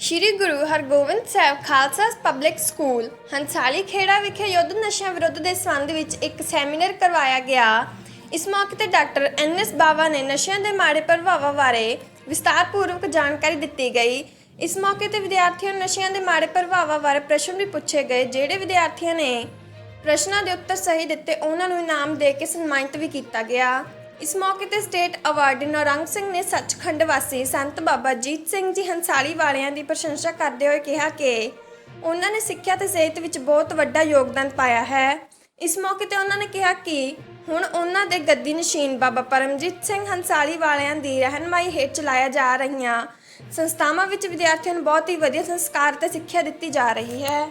ਸ਼੍ਰੀ Guru Hargobind Sahib Khalsa public school, Hansali Khera ਵਿਖੇ ਯੁੱਧ ਨਸ਼ਿਆਂ ਵਿਰੁੱਧ ਦੇ ਸੰਬੰਧ ਵਿੱਚ ਇੱਕ ਸੈਮੀਨਾਰ ਕਰਵਾਇਆ ਗਿਆ ਇਸ ਮੌਕੇ ਤੇ ਡਾਕਟਰ ਐਨ.ਐਸ. ਬਾਵਾ ਨੇ ਨਸ਼ਿਆਂ ਦੇ ਮਾੜੇ ਪ੍ਰਭਾਵਾਂ ਬਾਰੇ ਵਿਸਤਾਰਪੂਰਵਕ ਜਾਣਕਾਰੀ ਦਿੱਤੀ ਗਈ ਇਸ ਮੌਕੇ ਤੇ ਵਿਦਿਆਰਥੀਆਂ ਨੂੰ ਨਸ਼ਿਆਂ ਦੇ ਮਾੜੇ ਪ੍ਰਭਾਵਾਂ ਬਾਰੇ ਪ੍ਰਸ਼ਨ ਵੀ ਪੁੱਛੇ ਗਏ, ਜਿਹੜੇ ਵਿਦਿਆਰਥੀਆਂ ਨੇ ਪ੍ਰਸ਼ਨਾਂ ਦੇ ਉੱਤਰ ਸਹੀ ਦਿੱਤੇ, ਉਹਨਾਂ ਨੂੰ ਇਨਾਮ ਦੇ ਕੇ ਸਨਮਾਨਿਤ ਵੀ ਕੀਤਾ ਗਿਆ ਇਸ ਮੌਕੇ ਤੇ ਸਟੇਟ ਅਵਾਰਡ ਨੌਰੰਗ ਸਿੰਘ ਨੇ ਸੱਚਖੰਡ ਵਾਸੀ ਸੰਤ ਬਾਬਾ ਜੀਤ ਸਿੰਘ ਜੀ ਹੰਸਾਲੀ ਵਾਲਿਆਂ ਦੀ ਪ੍ਰਸ਼ੰਸਾ ਕਰਦੇ ਹੋਏ ਕਿਹਾ ਕਿ ਉਹਨਾਂ ਨੇ ਸਿੱਖਿਆ ਤੇ ਸਿਹਤ ਵਿੱਚ ਬਹੁਤ ਵੱਡਾ ਯੋਗਦਾਨ ਪਾਇਆ ਹੈ। ਇਸ ਮੌਕੇ ਤੇ ਉਹਨਾਂ ਨੇ ਕਿਹਾ ਕਿ ਹੁਣ ਉਹਨਾਂ ਦੇ ਗੱਦੀ ਨਸ਼ੀਨ ਬਾਬਾ ਪਰਮਜੀਤ ਸਿੰਘ ਹੰਸਾਲੀ ਵਾਲਿਆਂ ਦੀ ਰਹਿਨਮਾਈ ਹੇਠ ਚਲਾਇਆ ਜਾ ਰਹੀਆਂ ਸੰਸਥਾਵਾਂ ਵਿੱਚ ਵਿਦਿਆਰਥੀਆਂ ਨੂੰ ਬਹੁਤ ਹੀ ਵਧੀਆ ਸੰਸਕਾਰ ਤੇ ਸਿੱਖਿਆ ਦਿੱਤੀ ਜਾ ਰਹੀ ਹੈ।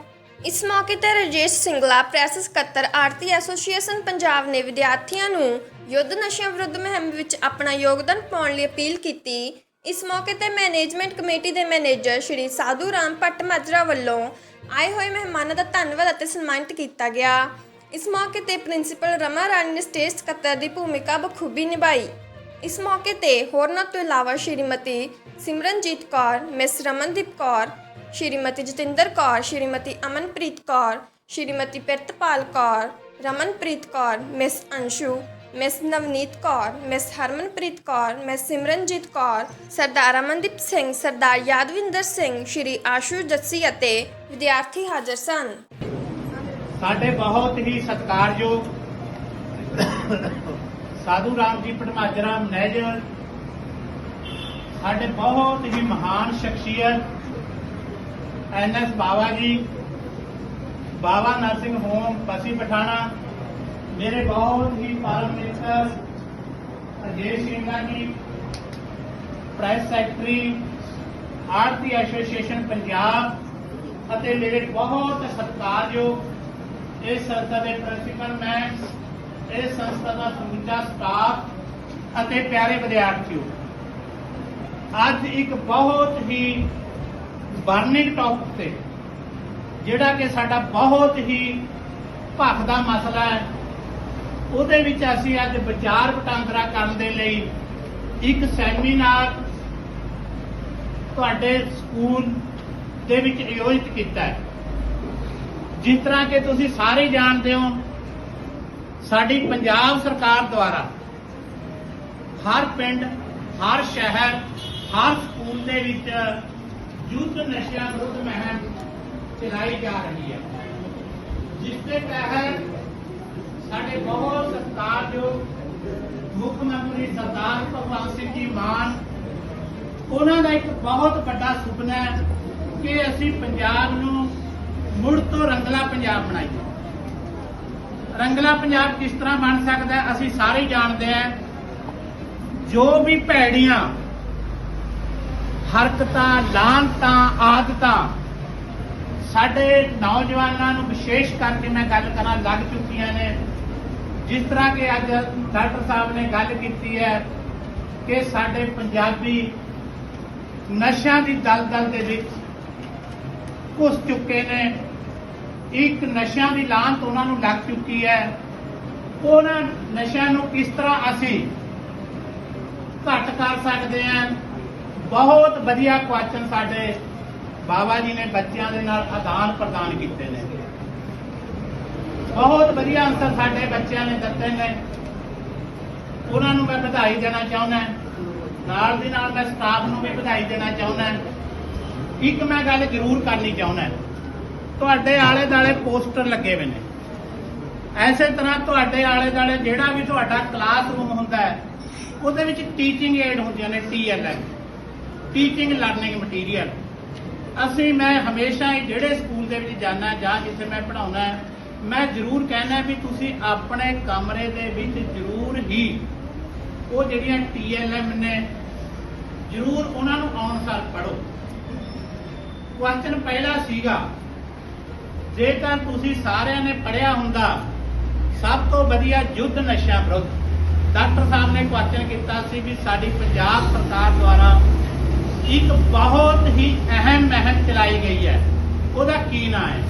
ਇਸ ਮੌਕੇ ਤੇ ਰਜੇਸ਼ ਸਿੰਗਲਾ, ਪ੍ਰੈਸ ਸਕੱਤਰ ਆਰਤੀ ਐਸੋਸੀਏਸ਼ਨ ਪੰਜਾਬ ਨੇ ਵਿਦਿਆਰਥੀਆਂ ਨੂੰ ਯੁੱਧ ਨਸ਼ਿਆਂ ਵਿਰੁੱਧ ਮੁਹਿੰਮ ਵਿੱਚ ਆਪਣਾ ਯੋਗਦਾਨ ਪਾਉਣ ਲਈ ਅਪੀਲ ਕੀਤੀ। ਇਸ ਮੌਕੇ ਤੇ ਮੈਨੇਜਮੈਂਟ ਕਮੇਟੀ ਦੇ ਮੈਨੇਜਰ ਸ਼੍ਰੀ ਸਾਧੂ ਰਾਮ ਭੱਟ ਮਾਜਰਾ ਵੱਲੋਂ ਆਏ ਹੋਏ ਮਹਿਮਾਨਾਂ ਦਾ ਧੰਨਵਾਦ ਅਤੇ ਸਨਮਾਨਿਤ ਕੀਤਾ ਗਿਆ। ਇਸ ਮੌਕੇ ਤੇ ਪ੍ਰਿੰਸੀਪਲ ਰਮਾ ਰਾਣੀ ਨੇ ਸਟੇਜ ਸਕੱਤਰ ਦੀ ਭੂਮਿਕਾ ਬਖੂਬੀ ਨਿਭਾਈ। ਇਸ ਮੌਕੇ ਤੇ ਹੋਰਨਾਂ ਤੋਂ ਇਲਾਵਾ Shrimati Simranjit Kaur, miss Ramandeep Kaur Shrimati Jatinder Kaur, Shrimati Amanpreet Kaur, Shrimati Pirtpal Kaur, Ramanpreet Kaur, miss Anshu, miss Navneet Kaur, miss Harmanpreet Kaur, miss Simranjit Kaur, Sardar Amandeep Singh, Sardar Yadvinder Singh, Shri Ashu Jassi ਅਤੇ ਵਿਦਿਆਰਥੀ ਹਾਜ਼ਰ ਸਨ। ਸਾਡੇ ਬਹੁਤ ਹੀ ਸਤਿਕਾਰਯੋਗ ਸਾਧੂ Ram ji ਪਟਮਾਜਰਾ manager ਸਾਡੇ ਬਹੁਤ ਹੀ ਮਹਾਨ ਸ਼ਖਸੀਅਤ NS Bawa ji, Bawa nursing home, Bassi Pathana. ਮੇਰੇ ਬਹੁਤ ਹੀ ਪਾਲਮ ਮਿੱਤਰ Ajay Singha ji, press secretary Aarti association Punjab ਅਤੇ ਮੇਰੇ ਬਹੁਤ ਸਤਿਕਾਰਯੋਗ ਇਸ ਸੰਸਥਾ ਦੇ ਪ੍ਰਿੰਸੀਪਲ ਮੈਂ, ਇਸ ਸੰਸਥਾ ਦਾ ਸਮੁੱਚਾ ਸਟਾਫ ਅਤੇ ਪਿਆਰੇ ਵਿਦਿਆਰਥੀਓ। ਅੱਜ ਇੱਕ ਬਹੁਤ ਹੀ ਬਰਨਿੰਗ ਟੌਪਿਕ ਤੇ, ਜਿਹੜਾ ਕਿ ਸਾਡਾ ਬਹੁਤ ਹੀ ਭੱਖ ਦਾ ਮਸਲਾ ਹੈ, ਉਹਦੇ ਵਿੱਚ ਅਸੀਂ ਅੱਜ ਵਿਚਾਰ ਵਟਾਂਦਰਾ ਕਰਨ ਦੇ ਲਈ ਇੱਕ ਸੈਮੀਨਾਰ ਤੁਹਾਡੇ ਸਕੂਲ ਦੇ ਵਿੱਚ ਆਯੋਜਿਤ ਕੀਤਾ ਹੈ। ਜਿਸ ਤਰ੍ਹਾਂ ਕਿ ਤੁਸੀਂ ਸਾਰੇ ਜਾਣਦੇ ਹੋ, ਸਾਡੀ ਪੰਜਾਬ ਸਰਕਾਰ ਦੁਆਰਾ ਹਰ ਪਿੰਡ, ਹਰ ਸ਼ਹਿਰ, ਹਰ ਸਕੂਲ ਦੇ ਵਿੱਚ ਯੁੱਧ ਨਸ਼ਿਆਂ ਵਿਰੁੱਧ ਮੁਹਿੰਮ ਚਲਾਈ ਜਾ ਰਹੀ ਹੈ ਜਿਸ ਦੇ ਤਹਿਤ ਸਾਡੇ ਬਹੁਤ ਸਤਿਕਾਰਯੋਗ ਮੁੱਖ ਮੰਤਰੀ ਸਰਦਾਰ ਭਗਵੰਤ ਸਿੰਘ ਜੀ ਮਾਨ ਉਹਨਾਂ ਦਾ ਇੱਕ ਬਹੁਤ ਵੱਡਾ ਸੁਪਨਾ ਹੈ ਕਿ ਅਸੀਂ ਪੰਜਾਬ ਨੂੰ ਮੁੜ ਤੋਂ ਰੰਗਲਾ ਪੰਜਾਬ ਬਣਾਈਏ ਰੰਗਲਾ ਪੰਜਾਬ ਕਿਸ ਤਰ੍ਹਾਂ ਬਣ ਸਕਦਾ ਅਸੀਂ ਸਾਰੇ ਜਾਣਦੇ ਹਾਂ ਜੋ ਵੀ ਭੈੜੀਆਂ ਹਰਕਤਾਂ ਲਾਂਤਾਂ ਆਦਤਾਂ ਸਾਡੇ ਨੌਜਵਾਨਾਂ ਨੂੰ ਵਿਸ਼ੇਸ਼ ਕਰਕੇ ਮੈਂ ਗੱਲ ਕਰਾਂ, ਲੱਗ ਚੁੱਕੀਆਂ ਨੇ। ਜਿਸ ਤਰ੍ਹਾਂ ਕਿ ਅੱਜ ਡਾਕਟਰ ਸਾਹਿਬ ਨੇ ਗੱਲ ਕੀਤੀ ਹੈ ਕਿ ਸਾਡੇ ਪੰਜਾਬੀ ਨਸ਼ਿਆਂ ਦੀ ਦਲਦਲ ਦੇ ਵਿੱਚ ਘੁਸ ਚੁੱਕੇ ਨੇ। ਇੱਕ ਨਸ਼ਿਆਂ ਦੀ ਲਾਂਤ ਉਹਨਾਂ ਨੂੰ ਲੱਗ ਚੁੱਕੀ ਹੈ। ਉਹਨਾਂ ਨਸ਼ਿਆਂ ਨੂੰ ਕਿਸ ਤਰ੍ਹਾਂ ਅਸੀਂ ਘੱਟ ਕਰ ਸਕਦੇ ਹਾਂ? ਬਹੁਤ ਵਧੀਆ ਕੁਐਸਚਨ ਸਾਡੇ ਬਾਬਾ ਜੀ ਨੇ ਬੱਚਿਆਂ ਦੇ ਨਾਲ ਆਦਾਨ ਪ੍ਰਦਾਨ ਕੀਤੇ ਨੇ। ਬਹੁਤ ਵਧੀਆ ਅੰਸਰ ਸਾਡੇ ਬੱਚਿਆਂ ਨੇ ਦਿੱਤੇ ਨੇ। ਉਹਨਾਂ ਨੂੰ ਮੈਂ ਵਧਾਈ ਦੇਣਾ ਚਾਹੁੰਦਾ ਨਾਲ ਦੀ ਨਾਲ ਮੈਂ ਸਟਾਫ ਨੂੰ ਵੀ ਵਧਾਈ ਦੇਣਾ ਚਾਹੁੰਦਾ ਇੱਕ ਮੈਂ ਗੱਲ ਜ਼ਰੂਰ ਕਰਨੀ ਚਾਹੁੰਦਾ ਤੁਹਾਡੇ ਆਲੇ ਦਾਲੇ ਪੋਸਟਰ ਲੱਗੇ ਹੋਏ ਨੇ। ਐਸੇ ਤਰ੍ਹਾਂ ਤੁਹਾਡੇ ਆਲੇ ਦਾਲੇ ਜਿਹੜਾ ਵੀ ਤੁਹਾਡਾ ਕਲਾਸਰੂਮ ਹੁੰਦਾ ਹੈ, ਉਹਦੇ ਵਿੱਚ ਟੀਚਿੰਗ ਏਡ ਹੁੰਦੀਆਂ ਨੇ ਟੀਐਲਐਮ ਟੀਚਿੰਗ ਲਰਨਿੰਗ ਮਟੀਰੀਅਲ ਅਸੀਂ, ਮੈਂ ਹਮੇਸ਼ਾ ਹੀ ਜਿਹੜੇ ਸਕੂਲ ਦੇ ਵਿੱਚ ਜਾਣਾ ਜਾਂ ਜਿੱਥੇ ਮੈਂ ਪੜਾਉਣਾ ਮੈਂ ਜ਼ਰੂਰ ਕਹਿਣਾ ਵੀ ਤੁਸੀਂ ਆਪਣੇ ਕਮਰੇ ਦੇ ਵਿੱਚ ਜ਼ਰੂਰ ਹੀ ਉਹ ਜਿਹੜੀਆਂ ਟੀਐਲਐਮ ਨੇ, ਜ਼ਰੂਰ ਉਹਨਾਂ ਨੂੰ ਅਨੁਸਾਰ ਪੜੋ ਕੁਐਸਚਨ ਪਹਿਲਾ ਸੀਗਾ, ਜੇਕਰ ਤੁਸੀਂ ਸਾਰਿਆਂ ਨੇ ਪੜਿਆ ਹੁੰਦਾ, ਸਭ ਤੋਂ ਵਧੀਆ ਯੁੱਧ ਨਸ਼ਾ ਵਿਰੁੱਧ। ਡਾਕਟਰ ਸਾਹਿਬ ਨੇ ਕੁਐਸਚਨ ਕੀਤਾ ਸੀ ਵੀ ਸਾਡੀ ਪੰਜਾਬ ਸਰਕਾਰ ਦੁਆਰਾ ਇੱਕ ਬਹੁਤ ਹੀ ਅਹਿਮ ਮਹਿਮ ਚਲਾਈ ਗਈ ਹੈ। ਉਹਦਾ ਕੀ ਨਾਂ ਹੈ?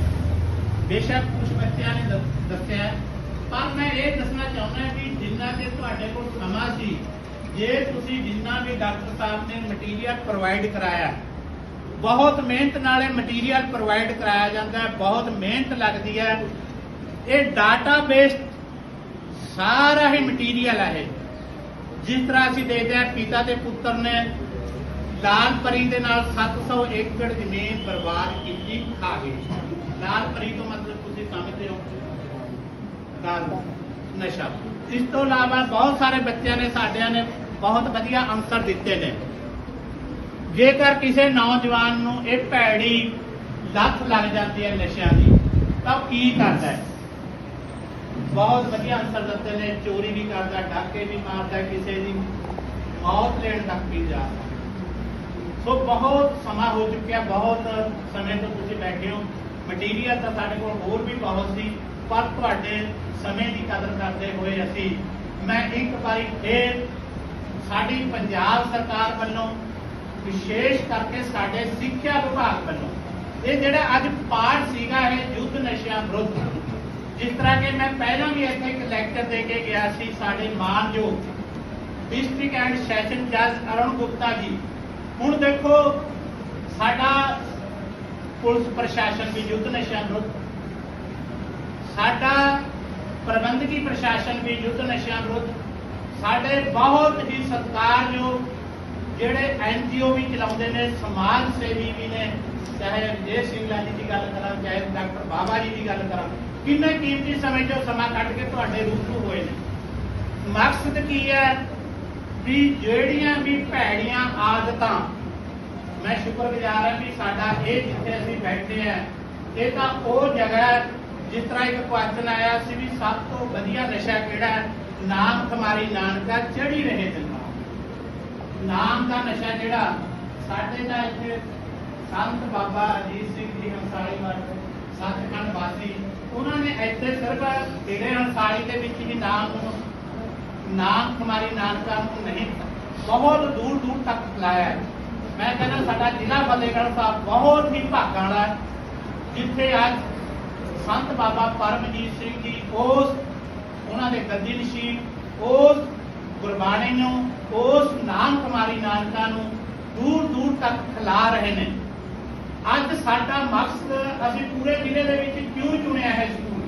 ਬੇਸ਼ੱਕ ਕੁਝ ਬੱਚਿਆਂ ਨੇ ਦੱਸ- ਦੱਸਿਆ ਪਰ ਮੈਂ ਇਹ ਦੱਸਣਾ ਚਾਹੁੰਦਾ ਕਿ ਜਿੰਨਾ ਕਿ ਤੁਹਾਡੇ ਕੋਲ ਸਮਾਂ ਸੀ, ਜੇ ਤੁਸੀਂ ਜਿੰਨਾ ਵੀ ਡਾਕਟਰ ਸਾਹਿਬ ਨੇ ਮਟੀਰੀਅਲ ਪ੍ਰੋਵਾਈਡ ਕਰਾਇਆ ਬਹੁਤ ਮਿਹਨਤ ਨਾਲ ਇਹ ਮਟੀਰੀਅਲ ਪ੍ਰੋਵਾਈਡ ਕਰਾਇਆ ਜਾਂਦਾ ਹੈ, ਬਹੁਤ ਮਿਹਨਤ ਲੱਗਦੀ ਹੈ। ਇਹ ਡਾਟਾਬੇਸ ਸਾਰਾ ਹੀ ਮਟੀਰੀਅਲ ਹੈ ਇਹ। ਜਿਸ ਤਰ੍ਹਾਂ ਅਸੀਂ ਦੇਖਦੇ ਹਾਂ ਪਿਤਾ ਤੇ ਪੁੱਤਰ ਨੇ ਲਾਲ ਪਰੀ ਦੇ ਨਾਲ 700 ਏਕੜ ਜ਼ਮੀਨ ਬਰਬਾਦ ਕੀਤੀ ਖਾ ਗਏ ਲਾਲ ਪਰੀ ਤੋਂ ਮਤਲਬ ਤੁਸੀਂ ਸਮਝਦੇ ਹੋ? ਦਾਰੂ ਨਸ਼ਾ। ਇਸ ਤੋਂ ਇਲਾਵਾ ਬਹੁਤ ਸਾਰੇ ਬੱਚਿਆਂ ਨੇ, ਸਾਡਿਆਂ ਨੇ ਬਹੁਤ ਵਧੀਆ ਅੰਸਰ ਦਿੱਤੇ ਨੇ। ਜੇਕਰ ਕਿਸੇ ਨੌਜਵਾਨ ਨੂੰ ਇਹ ਭੈੜੀ ਲੱਤ ਲੱਗ ਜਾਂਦੀ ਹੈ ਨਸ਼ਿਆਂ ਦੀ, ਤਾਂ ਉਹ ਕੀ ਕਰਦਾ ਹੈ? ਬਹੁਤ ਵਧੀਆ ਅੰਸਰ ਦਿੱਤੇ ਨੇ। ਚੋਰੀ ਵੀ ਕਰਦਾ, ਡਾਕੇ ਵੀ ਮਾਰਦਾ, ਕਿਸੇ ਦੀ ਮੌਤ ਲੈਣ ਤੱਕ ਵੀ ਜਾ ਸੋ ਬਹੁਤ ਸਮਾਂ ਹੋ ਚੁੱਕਿਆ, ਬਹੁਤ ਸਮੇਂ ਤੋਂ ਤੁਸੀਂ ਬੈਠੇ ਹੋ। ਮਟੀਰੀਅਲ ਤਾਂ ਸਾਡੇ ਕੋਲ ਹੋਰ ਵੀ ਬਹੁਤ ਸੀ, ਪਰ ਤੁਹਾਡੇ ਸਮੇਂ ਦੀ ਕਦਰ ਕਰਦੇ ਹੋਏ ਅਸੀਂ, ਮੈਂ ਇੱਕ ਵਾਰੀ ਫੇਰ ਸਾਡੀ ਪੰਜਾਬ ਸਰਕਾਰ ਵੱਲੋਂ ਵਿਸ਼ੇਸ਼ ਕਰਕੇ ਸਾਡੇ ਸਿੱਖਿਆ ਵਿਭਾਗ ਵੱਲੋਂ, ਇਹ ਜਿਹੜਾ ਅੱਜ ਪਾਠ ਸੀਗਾ ਇਹ ਯੁੱਧ ਨਸ਼ਿਆਂ ਵਿਰੁੱਧ, ਜਿਸ ਤਰ੍ਹਾਂ ਕਿ ਮੈਂ ਪਹਿਲਾਂ ਵੀ ਇੱਥੇ ਇੱਕ ਲੈਕਚਰ ਦੇ ਕੇ ਗਿਆ ਸੀ ਸਾਡੇ ਮਾਨਯੋਗ ਡਿਸਟ੍ਰਿਕਟ ਐਂਡ ਸੈਸ਼ਨ ਜੱਜ ਅਰੁਣ ਗੁਪਤਾ ਜੀ। ਹੁਣ ਦੇਖੋ, ਸਾਡਾ ਪੁਲਿਸ ਪ੍ਰਸ਼ਾਸਨ ਵੀ ਯੁੱਧ ਨਸ਼ਿਆਂ ਵਿਰੁੱਧ, ਸਾਡਾ ਪ੍ਰਬੰਧਕੀ ਪ੍ਰਸ਼ਾਸਨ ਵੀ ਯੁੱਧ ਨਸ਼ਿਆਂ ਵਿਰੁੱਧ, ਸਾਡੇ ਬਹੁਤ ਹੀ ਸਤਿਕਾਰਯੋਗ ਜਿਹੜੇ ਐਨਜੀਓ ਵੀ ਚਲਾਉਂਦੇ ਨੇ, ਸਮਾਜ ਸੇਵੀ ਵੀ ਨੇ, ਚਾਹੇ ਜੇ ਸਿੰਘ ਜੀ ਦੀ ਗੱਲ ਕਰਾਂ, ਚਾਹੇ ਡਾਕਟਰ ਬਾਬਾ ਜੀ ਦੀ ਗੱਲ ਕਰਾਂ, ਕਿੰਨੇ ਕੀਮਤੀ ਸਮੇਂ ਚੋਂ ਸਮਾਂ ਕੱਢ ਕੇ ਤੁਹਾਡੇ ਰੂਬਰੂ ਹੋਏ ਨੇ? ਮਕਸਦ ਕੀ ਹੈ? ਵੀ ਜਿਹੜੀਆਂ ਵੀ ਭੈੜੀਆਂ ਆਦਤਾਂ, ਮੈਂ ਸ਼ੁਕਰਗੁਜ਼ਾਰ ਹਾਂ ਵੀ ਸਾਡਾ ਇਹ ਜਿੱਥੇ ਅਸੀਂ ਬੈਠੇ ਆ ਇਹ ਤਾਂ ਉਹ ਜਗ੍ਹਾ ਜਿਸ ਤਰ੍ਹਾਂ ਇੱਕ ਕੁਐਸਚਨ ਆਇਆ ਸੀ ਵੀ ਸਭ ਤੋਂ ਵਧੀਆ ਨਸ਼ਾ ਕਿਹੜਾ ਹੈ? ਨਾਮ ਤੁਮਾਰੀ ਨਾਨਕਾ ਚੜੀ ਰਹੇ ਦਿਲ ਨਾਮ ਦਾ ਨਸ਼ਾ ਜਿਹੜਾ, ਸਾਡੇ ਦਾ ਇੱਥੇ ਸੰਤ ਬਾਬਾ ਅਜੀਤ ਸਿੰਘ ਜੀ ਹੰਸਾਲੀ ਵਾਲੇ ਸੱਚਖੰਡ ਵਾਸੀ, ਉਹਨਾਂ ਨੇ ਇੱਥੇ ਸਿਰਫ ਜਿਹੜੇ ਹੰਸਾਲੀ ਦੇ ਵਿੱਚ ਹੀ ਨਾਮ ਨੂੰ ਨਾਮ ਤੁਮਾਰੀ ਨਾਨਕਾ ਨੂੰ ਨਹੀਂ ਬਹੁਤ ਦੂਰ ਦੂਰ ਤੱਕ ਫੈਲਾਇਆ ਹੈ ਮੈਂ ਕਹਿੰਦਾ ਸਾਡਾ ਜ਼ਿਲ੍ਹਾ ਫਤਿਹਗੜ੍ਹ ਸਾਹਿਬ ਬਹੁਤ ਹੀ ਭਾਗਾਂ ਵਾਲਾ ਹੈ ਜਿੱਥੇ ਅੱਜ ਸੰਤ ਬਾਬਾ ਪਰਮਜੀਤ ਸਿੰਘ ਜੀ ਉਸ ਉਹਨਾਂ ਦੇ ਗੱਦੀ ਨਸ਼ੀਨ ਉਸ ਗੁਰਬਾਣੀ ਨੂੰ ਉਸ ਨਾਮ ਕੁਮਾਰੀ ਨਾਨਕਾ ਨੂੰ ਦੂਰ ਦੂਰ ਤੱਕ ਫੈਲਾ ਰਹੇ ਨੇ ਅੱਜ ਸਾਡਾ ਮਕਸਦ ਅਸੀਂ ਪੂਰੇ ਜ਼ਿਲ੍ਹੇ ਦੇ ਵਿੱਚ ਕਿਉਂ ਚੁਣਿਆ ਹੈ ਸਕੂਲ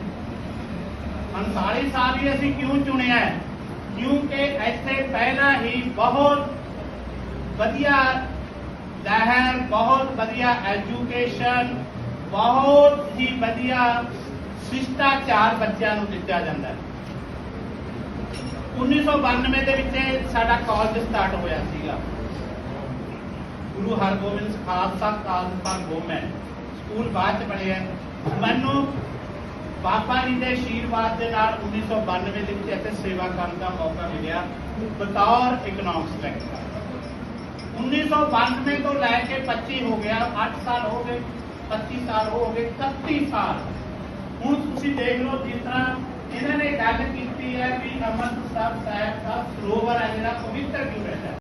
ਅੰਸਾਰੀ ਸਾਹਿਬ ਹੀ ਅਸੀਂ ਕਿਉਂ ਚੁਣਿਆ ਹੈ ਕਿਉਂਕਿ ਇੱਥੇ ਪਹਿਲਾਂ ਹੀ ਬਹੁਤ ਵਧੀਆ ਲਹਿਰ, ਬਹੁਤ ਵਧੀਆ ਐਜੂਕੇਸ਼ਨ ਬਹੁਤ ਹੀ ਵਧੀਆ ਸ਼ਿਸ਼ਟਾਚਾਰ ਬੱਚਿਆਂ ਨੂੰ ਦਿੱਤਾ ਜਾਂਦਾ ਹੈ। 1992 ਦੇ ਵਿੱਚ ਸਾਡਾ ਕਾਲਜ ਸਟਾਰਟ ਹੋਇਆ ਸੀਗਾ। Guru Hargobind Khalsa college for women school ਬਾਅਦ ਚ ਬਣਿਆ ਮੈਨੂੰ ਬਾਬਾ ਜੀ ਦੇ ਆਸ਼ੀਰਵਾਦ ਦੇ ਨਾਲ 1992 ਦੇ ਵਿੱਚ ਇੱਥੇ ਸੇਵਾ ਕਰਨ ਦਾ ਮੌਕਾ ਮਿਲਿਆ। ਬਤੌਰ ਇਕਨੋਮਿਕਸ ਲੈਕਚਰ 1992 ਤੋਂ ਲੈ ਕੇ 25 ਹੋ ਗਿਆ 8 ਸਾਲ ਹੋ ਗਏ 25 ਸਾਲ ਹੋ ਗਏ 31 ਸਾਲ। ਹੁਣ ਤੁਸੀਂ ਦੇਖ ਲਓ ਜਿਸ ਤਰ੍ਹਾਂ ਇਹਨਾਂ ਨੇ ਗੱਲ ਕੀਤੀ ਹੈ ਵੀ ਅੰਮ੍ਰਿਤਸਰ ਸਾਹਿਬ ਦਾ ਸਰੋਵਰ ਹੈ, ਜਿਹੜਾ ਪਵਿੱਤਰ ਕਿਉਂ ਰਹਿੰਦਾ